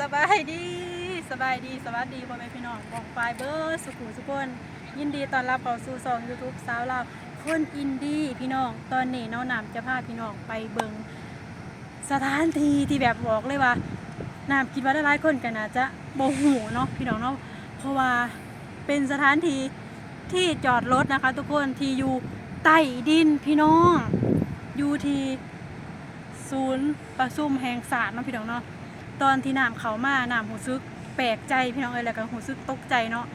สบายดีสบายดีสวัสดีพ่อแม่พี่น้องของฝ่ายเบอร์สุขุมสุขคนยินดีต้อนรับเข้าสู่ช่อง YouTube สาวลาวคนอินดี้พี่น้องตอนนี้น้องหนามจะพาพี่น้องไปเบิงสถานที่ที่แบบบอกเลยว่าน้ำคิดว่าหลายคนกันอาจะโมหูเนาะพี่น้องเนาะเพราะว่าเป็นสถานที่ที่จอดรถนะคะ ทุกคนที่อยู่ใต้ดินพี่น้องอยู่ที่ศูนย์ประชุมแห่งศาสตร์เนาะพี่น้องเนาะ ตอนที่น้ำเขามาน้ำหูซึกแปลกใจพี่น้องเอ้ยแล้วก็หูซึกตกใจเนาะ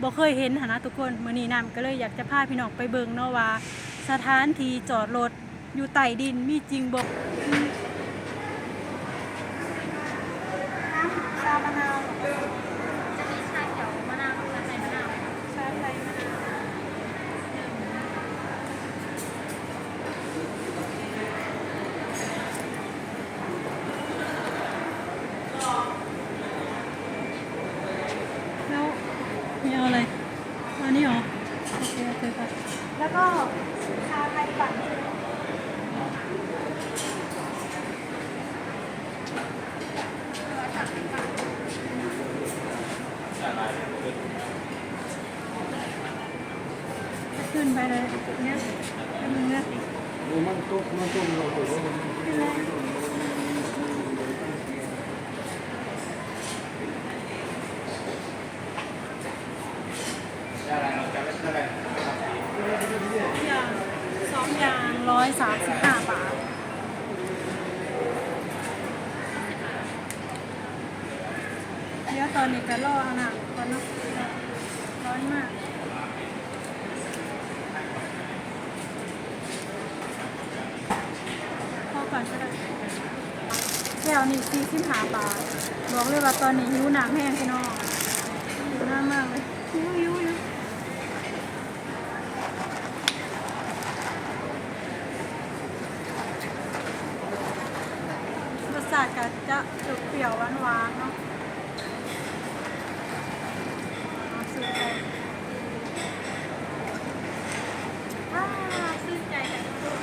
บ่เคยเห็นหนะทุกคนมื้อนี้น้ำก็เลยอยากจะพาพี่น้องไปเบิ่งเนาะว่า สถานที่จอดรถอยู่ใต้ดินมีจริงบ่ชามะนาว จะมีชาเขียวมะนาวกับชาไทยมะนาว ชาไทยมะนาวแล้วนี่เอาอะไรอันนี้เหรอโอเคโอเคค่ะแล้วก็ชาไทยปั่น ขึ้นไปเลยเนี่ยอันนึงเนี่ย Mantuk, mantuk, mantuk. อย่างสองอย่างร้อยสามสิบห้าบาทเดี๋ยวตอนนี้ก็รอเอาหนังก่อนนาะร้อนมาก พอก่อนก็ได้แก้วนี่สี่สิบห้าบาท บอกเลยว่าตอนนี้หิวหนักแห้งพี่น้องหิวหน้ามากเลยหิวหิวหิว รสชาติก็จะเปรี้ยวๆหวานๆเนาะเอาซื้อไปอ่าซื้อใจกันทุกคน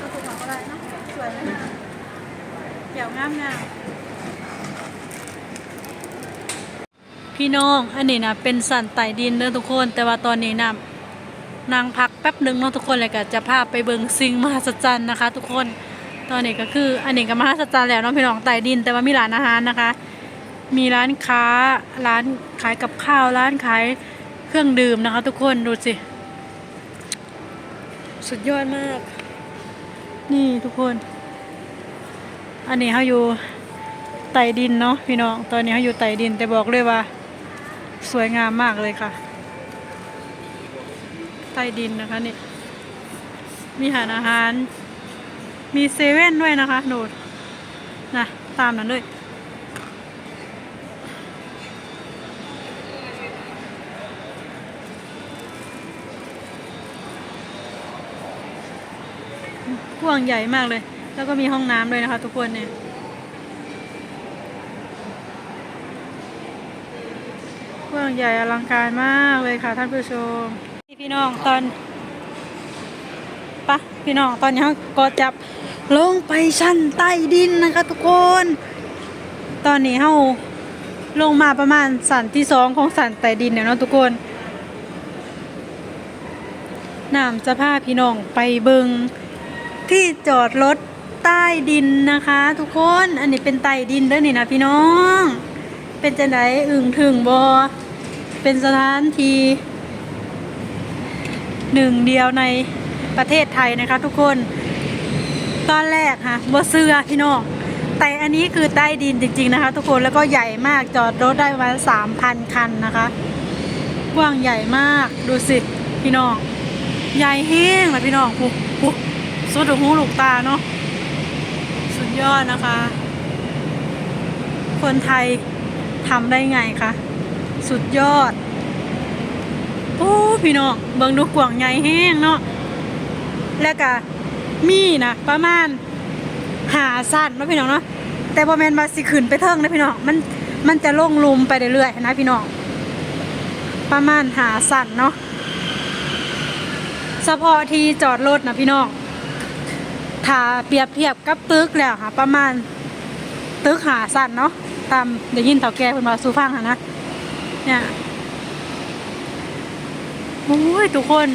ก็ถูกของอะไรเนาะสวยไหมนะเกี่ยว งามงามพี่น้องอันนี้นะเป็นสันไต่ดินเด้อทุกคน แต่ว่าตอนนี้นะนางพักแป๊บหนึ่งเนาะทุกคนเลยก็จะพาไปเบิงสิ่งมหัศจรรย์นะคะ ทุกคนตอนนี้ก็คืออันนี้ก็มหัศจรรย์แล้วเนาะพี่น้องไต่ดิน แต่ว่ามีร้านอาหารนะคะ มีร้านค้าร้านขายกับข้าวร้านขายเครื่องดื่มนะคะ ทุกคนดูสิสุดยอดมาก นี่ทุกคน อันนี้เขาอยู่ไต่ดินเนาะพี่น้อง ตอนนี้เขาอยู่ไต่ดิน แต่บอกเลยว่า สวยงามมากเลยค่ะใต้ดินนะคะนี่ มีหารอาหาร มีเซเว่นด้วยนะคะโนดนะตามนั้นเลยกว้างใหญ่มากเลย แล้วก็มีห้องน้ำด้วยนะคะทุกคนเนี่ยกว้างใหญ่อลังการมากเลยค่ะท่านผู้ชมนี่พี่น้องตอนปะพี่น้องตอนนี้เขาก็จับลงไปชั้นใต้ดินนะคะทุกคน ตอนนี้เขาลงมาประมาณสันที่สองของสันใต้ดินเนี่ยเนาะทุกคนน้ำจะพาพี่น้องไปเบิงที่จอดรถ ใต้ดินนะคะ ทุกคนอันนี้เป็นใต้ดินเด้อนี่นะพี่น้อง เป็นจังไดอึ่งถึงบอเป็นสถานที่หนึ่งเดียวในประเทศไทยนะคะทุกคน ตอนแรกค่ะบ่เสื้อพี่น้องแต่อันนี้คือใต้ดินจริงๆนะคะ ทุกคนแล้วก็ใหญ่มากจอดรถได้ประมาณสามพันคันนะคะกว้างใหญ่มากดูสิพี่น้อง ใหญ่แห้งเลยพี่น้องปุ๊บปุ๊บสุดหูลูกตาเนาะ สุดยอดนะคะ คนไทยทำได้ไงคะ สุดยอด โอ้พี่น้องเบิ่งดูกว่างใหญ่แห้งเนาะ แล้วก็มีนะประมาณหาสั้นนะพี่น้องเนาะ แต่พอแมนมาสิขึ้นไปเทิงนะพี่น้อง มันมันจะลงลุมไปเรื่อยๆนะพี่น้อง ประมาณหาสั้นเนาะเฉพาะที่จอดรถนะพี่น้อง ถ้าเปรียบเทียบกับตึกแล้วค่ะ ประมาณตึกหาสั้นเนาะตามได้ยินเต่าแก่เพิ่นมาสู่ฟังค่ะนะเนี่ยโอ้ยทุกคน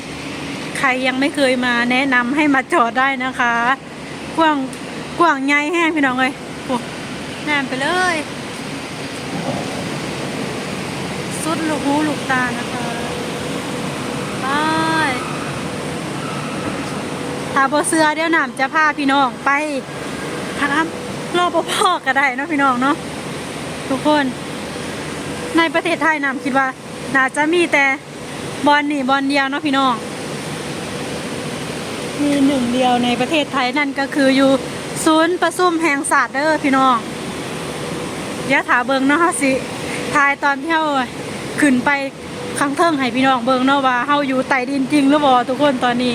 ใครยังไม่เคยมาแนะนำให้มาจอดได้นะคะ กว้างกว้างใหญ่แห้งพี่น้องเลยโอ้แนมไปเลย สุดลูกหูลูกตานะคะไป ถ้าบเสือเดี๋ยวน้ำจะพาพี่น้องไปถามรอปภก็ได้เนาะพี่น้องเนาะทุกคนในประเทศไทยน้ำคิดว่า น่าจะมีแต่บอลนี่บอลเดียวเนาะพี่น้องมีหนึ่งเดียวในประเทศไทยนั่นก็คืออยู่ศูนย์ประซุ่มแห่งศาสตร์เด้อพี่น้องเดี๋ยวถาเบิงเนาะสิทายตอนเที่เฮาขึ้นไปข้างเทิงให้พี่น้องเบิงเนาะว่าเฮาอยู่ใต้ดินจริงหรือบ่ทุกคนตอนนี้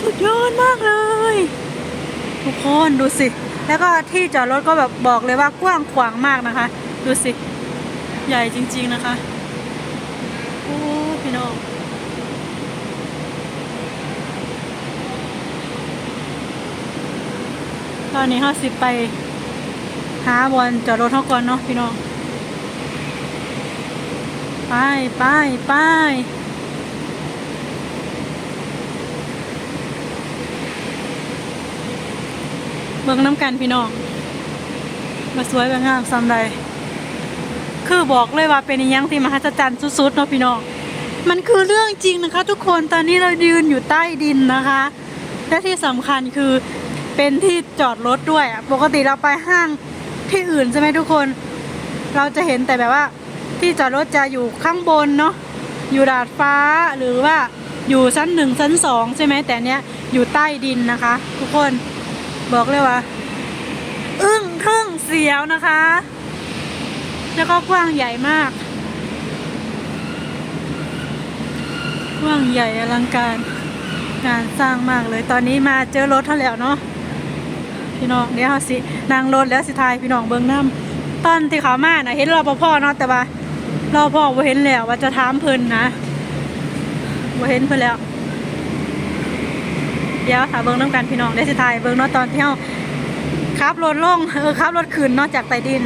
สุดยอดมากเลย ทุกคนดูสิ แล้วก็ที่จอดรถก็แบบบอกเลยว่ากว้างขวางมากนะคะ ดูสิ ใหญ่จริง ๆนะคะ โอ้พี่น้องตอนนี้ห้าสิบไปหาบอลจอดรถเท่าก่อนเนาะพี่น้อง ไปไปไป บิ่งน้ำกันพี่น้องมาสวยแบบงามซ้ำใดคือบอกเลยว่าเป็นยังที่มหัศจรรย์สุดๆเนาะพี่น้องมันคือเรื่องจริงนะคะ ทุกคนตอนนี้เรายืนอยู่ใต้ดินนะคะ และที่สำคัญคือเป็นที่จอดรถด้วยอะปกติเราไปห้างที่อื่นใช่ไหมทุกคน เราจะเห็นแต่แบบว่า ที่จอดรถจะอยู่ข้างบนเนาะอยู่ดาดฟ้าหรือว่าอยู่ชั้นหนึ่งชั้นสองใช่ไหมแต่เนี้ยอยู่ใต้ดินนะคะ ทุกคน บอกเลยว่า อึ้งทึ่งเสียวนะคะ แล้วก็กว้างใหญ่มาก กว้างใหญ่อลังการงานสร้างมากเลยตอนนี้มาเจอรถเท่าแล้วเนาะพี่น้องเดี๋ยวเราสินางรถแล้วสิทายพี่น้องเบิ้งน้ำตอนที่เขามานะเห็นรอปภเนาะแต่ว่ารอปภบ่เห็นแล้วว่าจะถามเพิ่นนะบ่าเห็นเพิ่นแล้ว เดี๋ยวถาเบิ้งน้ำกันพี่น้องได้สิทายเบิ้งเนาะตอนที่เฮาขับรถลงเออขับรถขึ้นเนาะจากใต้ดิน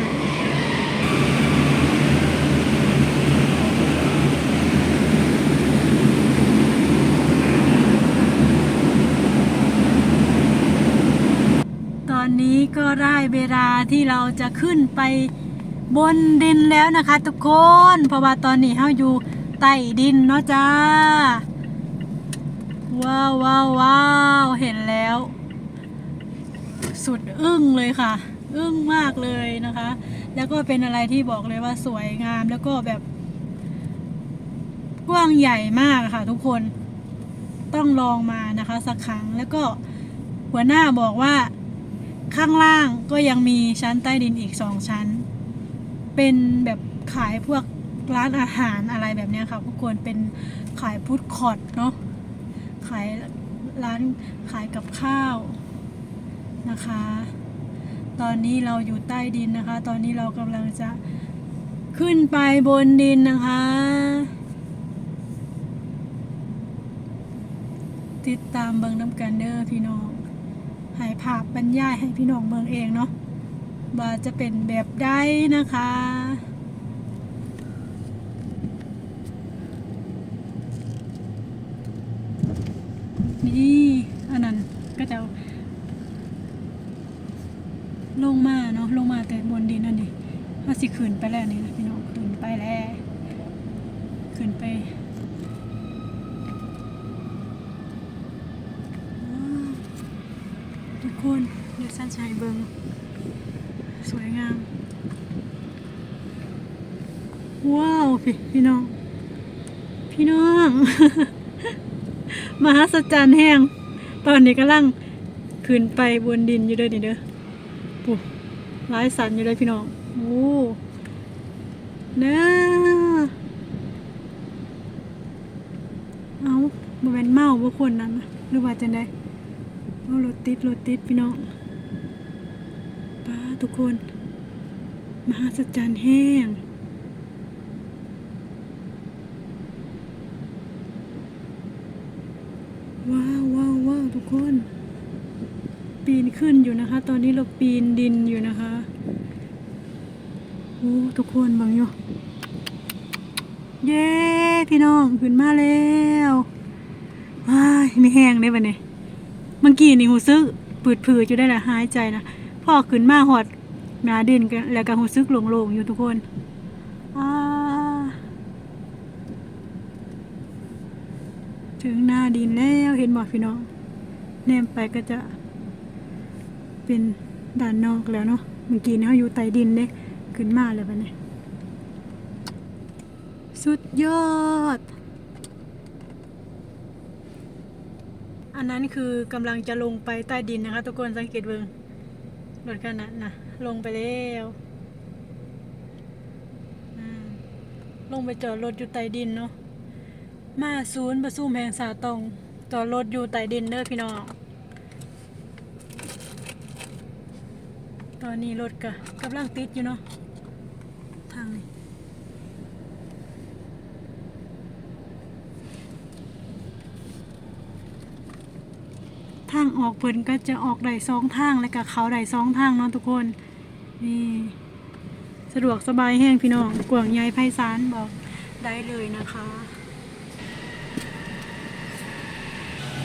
ตอนนี้ก็ได้เวลาที่เราจะขึ้นไปบนดินแล้วนะคะ ทุกคน เพราะว่าตอนนี้เราอยู่ใต้ดินเนาะจ้า ว้าวว้าวว้าวเห็นแล้ว สุดอึ้งเลยค่ะ อึ้งมากเลยนะคะ แล้วก็เป็นอะไรที่บอกเลยว่าสวยงามแล้วก็แบบ กว้างใหญ่มากค่ะ ทุกคนต้องลองมานะคะสักครั้งแล้วก็หัวหน้าบอกว่าข้างล่างก็ยังมีชั้นใต้ดินอีกสองชั้น เป็นแบบขายพวกร้านอาหารอะไรแบบนี้ค่ะทุกคนเป็นขายฟู้ดคอร์ทเนาะ ขายร้านขายกับข้าวนะคะ ตอนนี้เราอยู่ใต้ดินนะคะ ตอนนี้เรากำลังจะขึ้นไปบนดินนะคะ ติดตามเบิงน้ำกันเด้อพี่น้องให้ภาพบรรยายให้พี่น้องเบิงเองเนาะว่าจะเป็นแบบใดนะคะ นี่อันนั้นก็จะลงมาเนาะลงมาแต่บนดินนั่นนี่ถ้า สิขึ้นไปแล้วนี่นะพี่น้องขึ้นไปแล้วขึ้นไปทุกคนเดี๋ยวสั้นชายเบิงสวยงาม ว้าว พี่พี่น้อง พี่น้อง มหัศจรรย์แห้ง ตอนนี้กำลังขึ้นไปบนดินอยู่เด้อนี่เด้อปุ๊ร้ายสันอยู่เลยพี่น้อง โอ้น่าเอาบแมนเมาบ่คนนั้นนะหรือว่าจังได้เอารถติดรถติดพี่น้องป้าทุกคน มหัศจรรย์แห้งว้าวว้าวว้าวทุกคน ปีนขึ้นอยู่นะคะ ตอนนี้เราปีนดินอยู่นะคะ อ้ทุกคนบังอยู่เย้พี่น้องขึ้นมาแล้วว้ายไม่แห้งได้ปะเนี่ยเมื่อกี้นี่หูซึกปืดผืดอยู่ได้ละหายใจนะพ่อขึ้นมาหอดหนาดินกันแล้วก็หูซึกโล่งๆอยู่ทุกคนถึงหน้าดินแล้วเห็นบอกพี่น้องแนมไปก็จะเป็นด่านนอกแล้วเนาะเมื่อกี้เนี่ยเขาอยู่ใต้ดินเด้ ขึ้นมาเลยปะเนี่ยสุดยอด อันนั้นคือกำลังจะลงไปใต้ดินนะคะ ทุกคนสังเกตเบิงรถกันนะนะลงไปแล้วลงไปจอดรถอยู่ใต้ดินเนาะมาศูนย์ประสุมแห่งสาตองจอดรถอยู่ใต้ดินเด้อพี่น้องตอนนี้รถกะกำลังติดอยู่เนาะางนี้ทางออกเพิ่นก็จะออกได้สองทางแล้วก็เขาได้สองทางเนาะทุกคนนี่สะดวกสบายแห้งพี่น้องกวางใหญ่ไพศาลบอกได้เลยนะคะ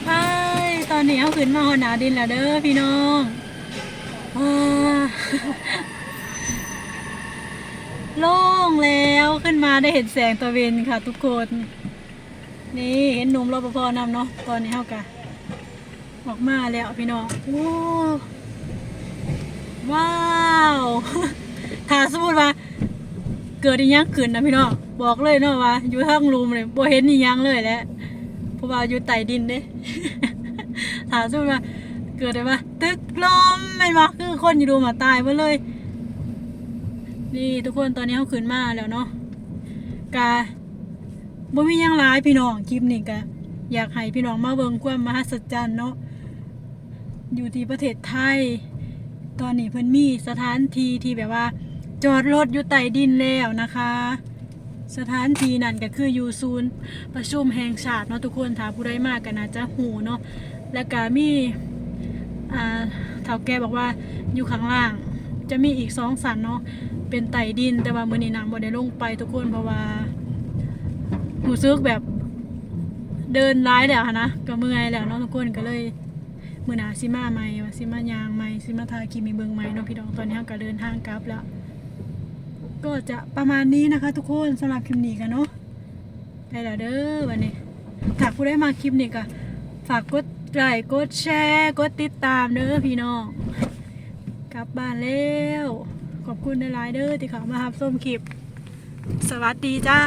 ไปตอนนี้เอาขึ้นมาหอนาดินแล้วเด้อพี่น้องว้า โล่งแล้วขึ้นมาได้เห็นแสงตะเวนค่ะ ทุกคน นี่เห็นหนุ่มรปภนำเนาะตอนนี้เฮากะออกมาแล้วพี่น้องว้าวว้าวถ้าสมมติว่า เกิดอีหยังขึ้นนะพี่น้องบอกเลยเนาะว่า อยู่ทางรูมเลยบ่เห็นอีหยังเลยแหละเพราะว่าอยู่ใต้ดินเด้ถ้าสมมติว่าเกิดอะไรปะตึกลมไม่นบอคือคนอยู่ดูมาตายไปเลย นี่ทุกคนตอนนี้เขาขึ้นมาแล้วเนาะกาบ่มียังหลายพี่น้องคลิปนี้กะอยากให้พี่น้องมาเบิ่งความมหัศจรรย์เนาะอยู่ที่ประเทศไทย ตอนนี้เพิ่นมีสถานที่ที่แบบว่า จอดรถอยู่ใต้ดินแล้วนะคะ สถานที่นั่นก็คืออยู่ศูนย์ประชุมแห่งชาติเนาะทุกคนถ้าผู้ใดมากก็น่าจะหูเนาะและก็มีอ่าเท่าแกบอกว่าอยู่ข้างล่าง จะมีอีกสองสันเนาะ เป็นไตดิน แต่ว่ามือนี้นางบ่ได้ลงไปทุกคนเพราะว่าหูซึกแบบเดินร้ายแล้วนะก็เมื่อยแล้วเนาะทุกคนก็เลยมือหนาซิมาใหม่ว่าซิมายางใหม่ซิมาทาคิมีเบิงใหม่เนาะพี่น้องตอนนี้เราก็เดินทางกลับแล้วก็จะประมาณนี้นะคะ ทุกคนสำหรับคลิปนี้กันเนาะได้แล้วเด้อวันนี้ถ้าผู้ได้มาคลิปนี้ก็ฝากกดไลค์กดแชร์ กดติดตามเด้อพี่น้อง กลับบ้านแล้ว ขอบคุณในไลน์เดอร์ที่เขามารับส้มคลิป สวัสดีจ้า